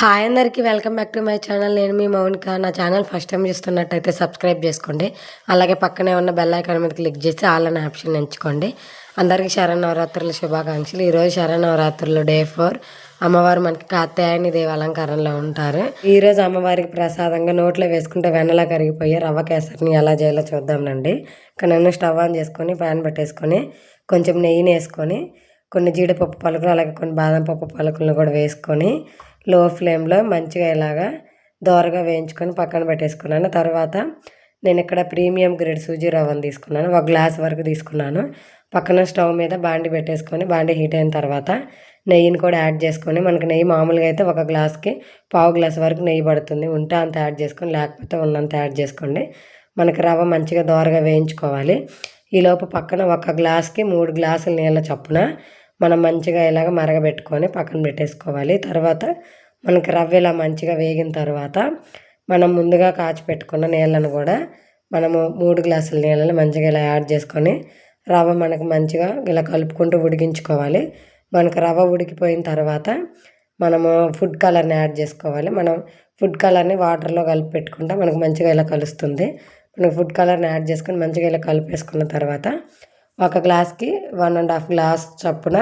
Hi అందరికీ welcome back to my channel. నేను మీ మౌనిక. నా ఛానల్ ఫస్ట్ టైం చూస్తున్నట్టయితే సబ్స్క్రైబ్ చేసుకోండి. అలాగే పక్కనే ఉన్న బెల్ ఐకాన్ మీద క్లిక్ చేసి ఆల్ అనే ఆప్షన్ ఎంచుకోండి. అందరికీ శరణవరాత్రుల శుభాకాంక్షలు. ఈరోజు శరణవరాత్రులు డే ఫోర్. అమ్మవారు మనకి కాత్యాయని దేవ అలంకారంలో ఉంటారు. ఈరోజు అమ్మవారికి ప్రసాదంగా నోట్లో వేసుకుంటే వెన్నలా కరిగిపోయి రవ్వ కేసరిని ఎలా చేయాలో చూద్దామండి ఇక్కడ నన్ను స్టవ్ ఆన్ చేసుకొని ప్యాన్ పెట్టేసుకొని కొంచెం నెయ్యిని వేసుకొని కొన్ని జీడిపప్పు పలుకులు అలాగే కొన్ని బాదం పప్పు పలుకులను కూడా వేసుకొని లో ఫ్లేమ్లో మంచిగా ఇలాగా దోరగా వేయించుకొని పక్కన పెట్టేసుకున్నాను. తర్వాత నేను ఇక్కడ ప్రీమియం గ్రేడ్ సూజీ రవ్వను తీసుకున్నాను. ఒక గ్లాస్ వరకు తీసుకున్నాను. పక్కన స్టవ్ మీద బాండి పెట్టేసుకొని బాండి హీట్ అయిన తర్వాత నెయ్యిని కూడా యాడ్ చేసుకొని మనకి నెయ్యి మామూలుగా అయితే ఒక గ్లాస్కి పావు గ్లాస్ వరకు నెయ్యి పడుతుంది. ఉంటే అంత యాడ్ చేసుకొని లేకపోతే ఉన్నంత యాడ్ చేసుకోండి. మనకి రవ్వ మంచిగా దోరగా వేయించుకోవాలి. ఈలోపు పక్కన ఒక గ్లాస్కి మూడు గ్లాసుల నీళ్ళ చొప్పున మనం మంచిగా ఇలాగ మరగబెట్టుకొని పక్కన పెట్టేసుకోవాలి. తర్వాత మనకి రవ్వ ఇలా మంచిగా వేగిన తర్వాత మనం ముందుగా కాచి పెట్టుకున్న నీళ్ళను కూడా మనము మూడు గ్లాసుల నీళ్ళని మంచిగా ఇలా యాడ్ చేసుకొని రవ్వ మనకు మంచిగా ఇలా కలుపుకుంటూ ఉడికించుకోవాలి. మనకు రవ్వ ఉడికిపోయిన తర్వాత మనము ఫుడ్ కలర్ని యాడ్ చేసుకోవాలి. మనం ఫుడ్ కలర్ని వాటర్లో కలిపి పెట్టుకుంటే మనకు మంచిగా ఇలా కలుస్తుంది. మనకు ఫుడ్ కలర్ని యాడ్ చేసుకొని మంచిగా ఇలా కలిపేసుకున్న తర్వాత ఒక గ్లాస్కి వన్ అండ్ హాఫ్ గ్లాస్ చొప్పున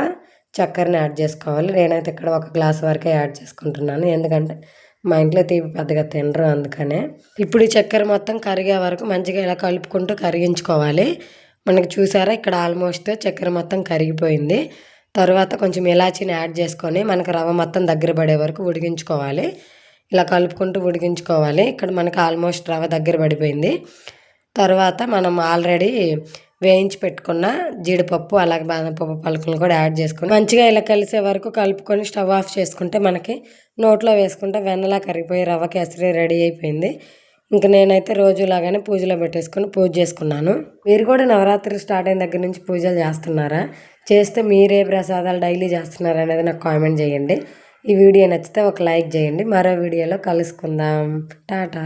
చక్కెరని యాడ్ చేసుకోవాలి. నేనైతే ఇక్కడ ఒక గ్లాస్ వరకే యాడ్ చేసుకుంటున్నాను. ఎందుకంటే మా ఇంట్లో తీపి పెద్దగా తినరు అందుకనే. ఇప్పుడు ఈ చక్కెర మొత్తం కరిగే వరకు మంచిగా ఇలా కలుపుకుంటూ కరిగించుకోవాలి. మనకి చూసారా? ఇక్కడ ఆల్మోస్ట్ చక్కెర మొత్తం కరిగిపోయింది. తర్వాత కొంచెం ఇలాచీని యాడ్ చేసుకొని మనకు రవ్వ మొత్తం దగ్గర పడే వరకు ఉడికించుకోవాలి. ఇలా కలుపుకుంటూ ఉడికించుకోవాలి. ఇక్కడ మనకు ఆల్మోస్ట్ రవ్వ దగ్గర పడిపోయింది. తర్వాత మనం ఆల్రెడీ వేయించి పెట్టుకున్న జీడిపప్పు అలాగే బాదంపప్పు పలుకులు కూడా యాడ్ చేసుకుని మంచిగా ఇలా కలిసే వరకు కలుపుకొని స్టవ్ ఆఫ్ చేసుకుంటే మనకి నోట్లో వేసుకుంటే వెన్నలా కరిగిపోయి రవ్వ కేసరి రెడీ అయిపోయింది. ఇంకా నేనైతే రోజులాగానే పూజలో పెట్టేసుకొని పూజ చేసుకున్నాను. మీరు కూడా నవరాత్రి స్టార్ట్ అయిన దగ్గర నుంచి పూజలు చేస్తున్నారా? చేస్తే మీరే ప్రసాదాలు డైలీ చేస్తున్నారా అనేది నాకు కామెంట్ చేయండి. ఈ వీడియో నచ్చితే ఒక లైక్ చేయండి. మరో వీడియోలో కలుసుకుందాం. టాటా.